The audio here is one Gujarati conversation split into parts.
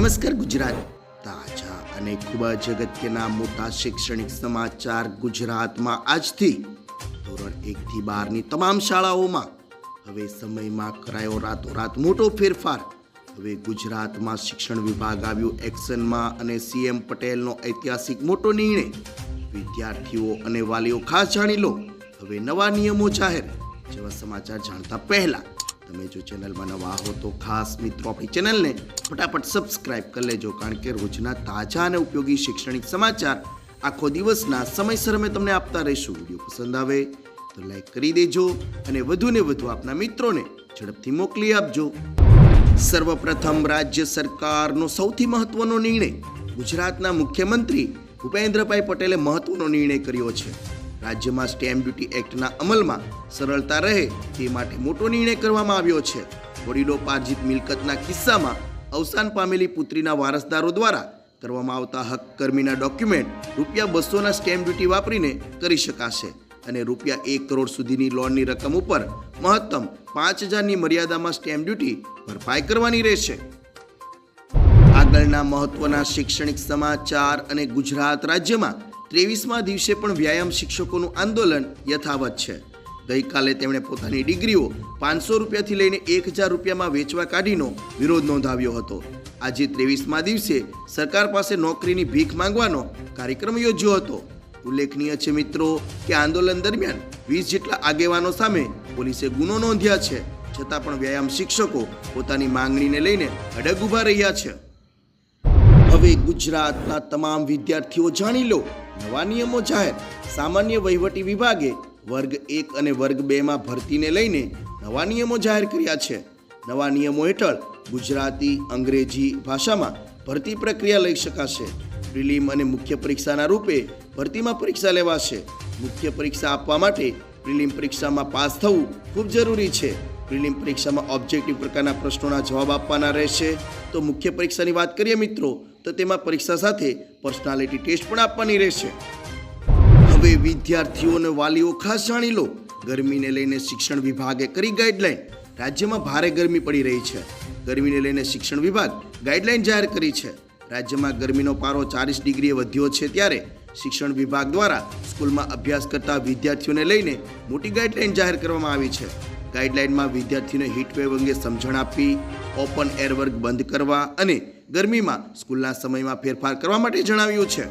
નમસ્કાર ગુજરાત. તાજા અને ખૂબ જ અગત્યના મોટા શૈક્ષણિક સમાચાર ગુજરાતમાં આજથી ધોરણ એકથી બારની તમામ શાળાઓમાં. હવે સમયમાં કરાયો રાતોરાત મોટો ફેરફાર. હવે ગુજરાતમાં શિક્ષણ વિભાગ આવ્યું એક્શનમાં અને સીએમ પટેલનો ઐતિહાસિક મોટો નિર્ણય. વિદ્યાર્થીઓ અને વાલીઓ ખાસ જાણી લો. હવે નવા નિયમો જાહેર. જેવા સમાચાર જાણતા પહેલા તમે જો ચેનલમાં નવા હો તો ખાસ મિત્રો આપણી ચેનલને ફટાફટ સબસ્ક્રાઇબ કરી લેજો, કારણ કે રોજના તાજા અને ઉપયોગી શૈક્ષણિક સમાચાર આખો દિવસના સમયસર અમે તમને આપતા રહીશું. વીડિયો પસંદ આવે તો લાઈક કરી દેજો અને વધુને વધુ આપના મિત્રોને ઝડપથી મોકલી આપજો. સર્વપ્રથમ રાજ્ય સરકારનો સૌથી મહત્વનો નિર્ણય ગુજરાતના મુખ્યમંત્રી ભૂપેન્દ્રભાઈ પટેલે મહત્વનો નિર્ણય કર્યો છે. રાજ્યમાં સ્ટેમ્પ ડ્યુટી એક્ટના અમલમાં સરળતા રહે તે માટે મોટો નિર્ણય કરવામાં આવ્યો છે. વડીલોપાર્જિત મિલકતના કિસ્સામાં અવસાન પામેલી પુત્રીના વારસદારો દ્વારા કરવામાં આવતા હક કર્મીના ડોક્યુમેન્ટ રૂપિયા બસોના સ્ટેમ્પ ડ્યુટી વાપરીને કરી શકાશે અને રૂપિયા એક કરોડ સુધીની લોનની રકમ ઉપર મહત્તમ પાંચ હજારની મર્યાદામાં સ્ટેમ્પ ડ્યુટી ભરપાઈ કરવાની રહેશે. આગળના મહત્વના શૈક્ષણિક સમાચાર અને ગુજરાત રાજ્યમાં ત્રેવીસમા દિવસે પણ વ્યાયામ શિક્ષકોનું આંદોલન યથાવત છે. ગઈકાલે તેમણે પોતાની ડિગ્રીઓ પાંચસો રૂપિયાથી લઈને એક હજાર રૂપિયામાં વેચવા કાઢીનો વિરોધ નોંધાવ્યો હતો. આજે ત્રેવીસમા દિવસે સરકાર પાસે નોકરીની ભીખ માંગવાનો કાર્યક્રમ યોજ્યો હતો. ઉલ્લેખનીય છે મિત્રો કે આંદોલન દરમિયાન વીસ જેટલા આગેવાનો સામે પોલીસે ગુનો નોંધ્યા છે. છતાં પણ વ્યાયામ શિક્ષકો પોતાની માંગણીને લઈને અડગ ઊભા રહ્યા છે. હવે ગુજરાતના તમામ વિદ્યાર્થીઓ જાણી લો નવા નિયમો જાહેર સામાન્ય વહીવટી વિભાગે વર્ગ એક અને વર્ગ બેમાં ભરતીને લઈને નવા નિયમો જાહેર કર્યા છે. નવા નિયમો હેઠળ ગુજરાતી, અંગ્રેજી ભાષામાં ભરતી પ્રક્રિયા લઈ શકાશે. પ્રિલિમ અને મુખ્ય પરીક્ષાના રૂપે ભરતીમાં પરીક્ષા લેવાશે. મુખ્ય પરીક્ષા આપવા માટે પ્રિલિમ પરીક્ષામાં પાસ થવું ખૂબ જરૂરી છે. પ્રિલિમ પરીક્ષામાં ઓબ્જેક્ટિવ પ્રકારના પ્રશ્નોના જવાબ આપવાના રહેશે. તો મુખ્ય પરીક્ષાની વાત કરીએ મિત્રો, તો તેમાં પરીક્ષા સાથે પર્સનાલિટી ટેસ્ટ પણ આપવાની રહેશે. હવે વિદ્યાર્થીઓ અને વાલીઓ ખાસ જાણી લો, ગરમીને લઈને શિક્ષણ વિભાગે કરી ગાઈડલાઈન રાજ્યમાં ભારે ગરમી પડી રહી છે. ગરમીને લઈને શિક્ષણ વિભાગ ગાઈડલાઈન જાહેર કરી છે. રાજ્યમાં ગરમીનો પારો ચાલીસ ડિગ્રીએ વધ્યો છે ત્યારે શિક્ષણ વિભાગ દ્વારા સ્કૂલમાં અભ્યાસ કરતા વિદ્યાર્થીઓને લઈને મોટી ગાઈડલાઈન જાહેર કરવામાં આવી છે. ગાઈડલાઈનમાં વિદ્યાર્થીઓને હીટવેવ અંગે સમજણ આપવી ઓપન એર વર્ગ બંધ કરવા અને ગરમીમાં સ્કૂલના સમયમાં ફેરફાર કરવા માટે જણાવ્યું છે.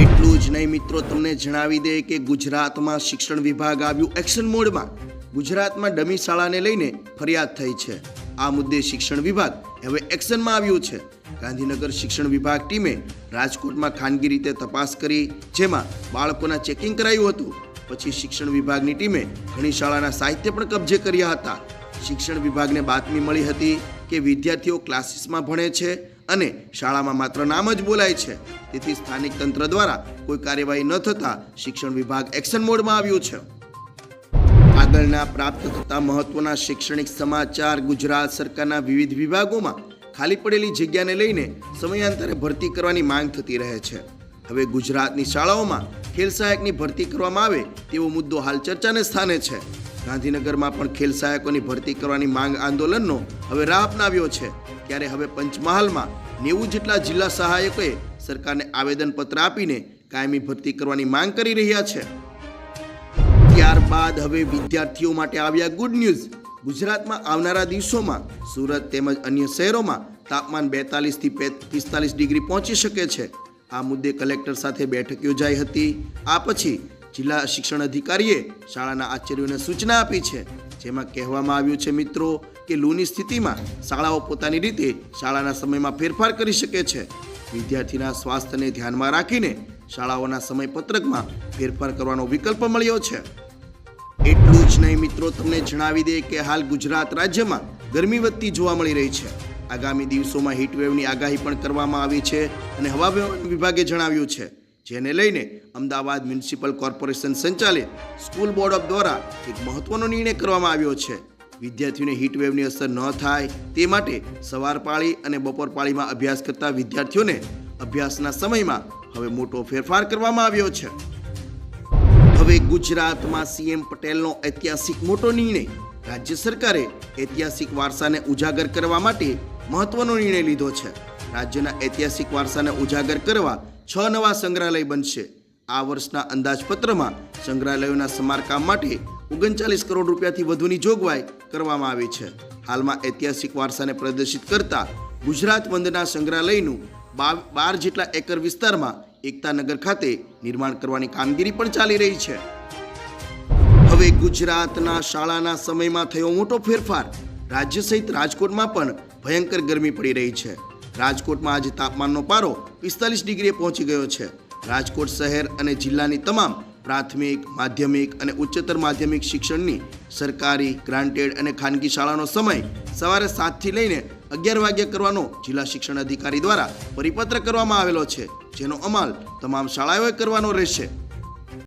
એટલું જ નહીં મિત્રો, તમને જણાવી દે કે ગુજરાતમાં શિક્ષણ વિભાગ આવ્યું એક્શન મોડમાં. ગુજરાતમાં ડમી શાળાને લઈને ફરિયાદ થઈ છે. આ મુદ્દે શિક્ષણ વિભાગ હવે એક્શનમાં આવ્યું છે. ગાંધીનગર શિક્ષણ વિભાગ ટીમે રાજકોટમાં ખાનગી રીતે તપાસ કરી, જેમાં બાળકોના ચેકિંગ કરાયું હતું. પછી શિક્ષણ વિભાગની ટીમે ઘણી શાળાના સાહિત્ય પણ કબજે કર્યા હતા. શિક્ષણ વિભાગને બાતમી મળી હતી કે વિદ્યાર્થીઓ ક્લાસીસમાં ભણે છે અને શાળામાં માત્ર નામ જ બોલાય છે. તેથી સ્થાનિક તંત્ર દ્વારા કોઈ કાર્યવાહી ન થતાં શિક્ષણ વિભાગ એક્શન મોડમાં આવ્યું છે. આગળના પ્રાપ્ત થતા મહત્વના શૈક્ષણિક સમાચાર ગુજરાત સરકારના વિવિધ વિભાગોમાં ખાલી પડેલી જગ્યાને લઈને સમયાંતરે ભરતી કરવાની માંગ થતી રહે છે. હવે ગુજરાતની શાળાઓમાં ખેલ સહાયકની ભરતી કરવામાં આવે તેવો મુદ્દો હાલ ચર્ચાને સ્થાને છે. ગાંધીનગરમાં પણ ખેલ સહાયકોની ભરતી કરવાની માંગ આંદોલનનો હવે રાહ અપનાવ્યો છે. ત્યારે હવે પંચમહાલમાં નેવું જેટલા જિલ્લા સહાયકોએ સરકારને આવેદનપત્ર આપીને કાયમી ભરતી કરવાની માંગ કરી રહ્યા છે. ત્યારબાદ હવે વિદ્યાર્થીઓ માટે આવ્યા ગુડ ન્યૂઝ. ગુજરાતમાં આવનારા દિવસોમાં સુરત તેમજ અન્ય શહેરોમાં તાપમાન બેતાલીસથી પિસ્તાલીસ ડિગ્રી પહોંચી શકે છે. આ મુદ્દે કલેક્ટર સાથે બેઠક યોજાઈ હતી. આ પછી જિલ્લા શિક્ષણ અધિકારીએ શાળાના આચાર્યોને સૂચના આપી છે. જેમાં કહેવામાં આવ્યું છે, મિત્રો, કે લૂની સ્થિતિમાં શાળાઓ પોતાની રીતે શાળાના સમયમાં ફેરફાર કરી શકે છે. વિદ્યાર્થીના સ્વાસ્થ્યને ધ્યાનમાં રાખીને શાળાઓના સમયપત્રકમાં ફેરફાર કરવાનો વિકલ્પ મળ્યો છે. એટલું જ નહીં, મિત્રો, તમને જણાવી દે કે હાલ ગુજરાત રાજ્યમાં ગરમી વધતી જોવા મળી રહી છે. આગામી દિવસોમાં હીટવેવની આગાહી પણ કરવામાં આવી છે અને હવામાન વિભાગે જણાવ્યું છે, જેને લઈને અમદાવાદ મ્યુનિસિપલ કોર્પોરેશન સંચાલિત સ્કૂલ બોર્ડ ઓફ દ્વારા એક મહત્વનો નિર્ણય કરવામાં આવ્યો છે. વિદ્યાર્થીઓને હીટવેવની અસર ન થાય તે માટે સવાર પાળી અને બપોર પાળીમાં અભ્યાસ કરતા વિદ્યાર્થીઓને અભ્યાસના સમયમાં હવે મોટો ફેરફાર કરવામાં આવ્યો છે. હવે ગુજરાતમાં સીએમ પટેલનો ઐતિહાસિક મોટો નિર્ણય રાજ્ય સરકારે ઐતિહાસિક વારસાને ઉજાગર કરવા માટે મહત્વનો નિર્ણય લીધો છે. રાજ્યના ઐતિહાસિક વારસાને ઉજાગર કરવા છ નવા સંગ્રહાલય બનશે. આ વર્ષના અંદાજપત્રમાં સંગ્રહાલયોના સમારકામ માટે ઓગણચાલીસ કરોડ રૂપિયાથી વધુની જોગવાઈ કરવામાં આવી છે. હાલમાં ઐતિહાસિક વારસાને પ્રદર્શિત કરતા ગુજરાત વંદના સંગ્રહાલયનું બાર જેટલા એકર વિસ્તારમાં એકતાનગર ખાતે નિર્માણ કરવાની કામગીરી પણ ચાલી રહી છે. હવે ગુજરાતના શાળાના સમયમાં થયો મોટો ફેરફાર. રાજ્ય સહિત રાજકોટમાં પણ ભયંકર ગરમી પડી રહી છે. રાજકોટમાં આજે તાપમાનનો પારો પિસ્તાલીસ ડિગ્રીએ પહોંચી ગયો છે. રાજકોટ શહેર અને જિલ્લાની તમામ પ્રાથમિક, માધ્યમિક અને ઉચ્ચતર માધ્યમિક શિક્ષણની સરકારી, ગ્રાન્ટેડ અને ખાનગી શાળાનો સમય સવારે સાતથી લઈને અગિયાર વાગ્યા કરવાનો જિલ્લા શિક્ષણ અધિકારી દ્વારા પરિપત્ર કરવામાં આવેલો છે, જેનો અમલ તમામ શાળાઓએ કરવાનો રહેશે.